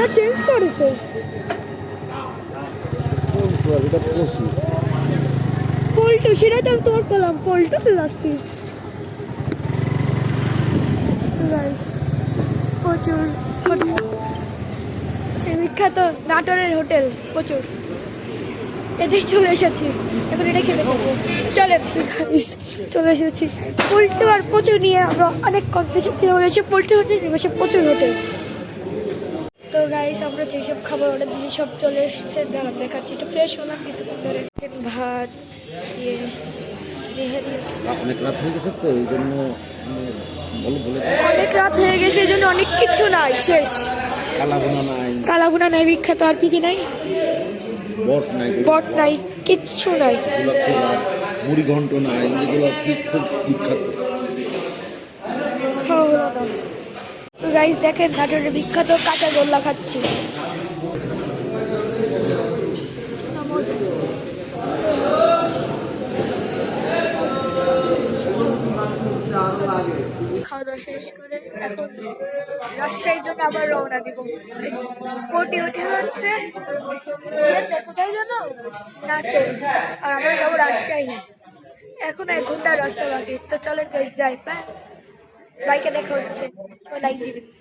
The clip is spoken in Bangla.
এটা চেঞ্জ করেছে। পল্টু সেটাই তো আমি তোমার করলাম পল্টু লাসি প্রচুর। সেই বিখ্যাত নাটোরের হোটেল, প্রচুর। এটাই চলে এসেছি। এখন এটা খেতে যাব। চলেন চলে এসেছি। পোল্ট্রি আর প্রচুর নিয়ে আমরা অনেক কনফিউশন ছিল। এসে পোল্ট্রি হোটেল এসে প্রচুর হোটেল। গাইস আমরা যেসব খাবার অর্ডার দিয়েছি সব চলে এসেছে। দাঁড়ান দেখাচ্ছি। একটু ফ্রেশ হলাম কিছুক্ষণ ধরে ভাত ইয়ে অনেক রাত হয়ে গেছে তো এই জন্য মানে। অনেক রাত হয়ে গেছে এই জন্য অনেক কিছু নাই শেষ। কালাভুনা নাই। কালাভুনা নাই বিখ্যাত। আর কি কি নাই? বট নাই। বট নাই কিচ্ছু নাই। মুড়ি ঘন্ট নাই এগুলো খুব বিখ্যাত। খাওয়া গাইস দেখেন নাটোরের বিখ্যাত কাঁচা গোল্লা খাচ্ছি। খাওয়া দাওয়া শেষ করে এখন রাজশাহীর জন্য আবার রওনা দিব। কোটি উঠে জানো নাটোর। আর আমরা যাব রাজশাহী। এখন এক ঘণ্টা রাস্তা বাকি। তো চলেন যাই হ্যাঁ বাইকে দেখা হচ্ছে। লাইক দিবেন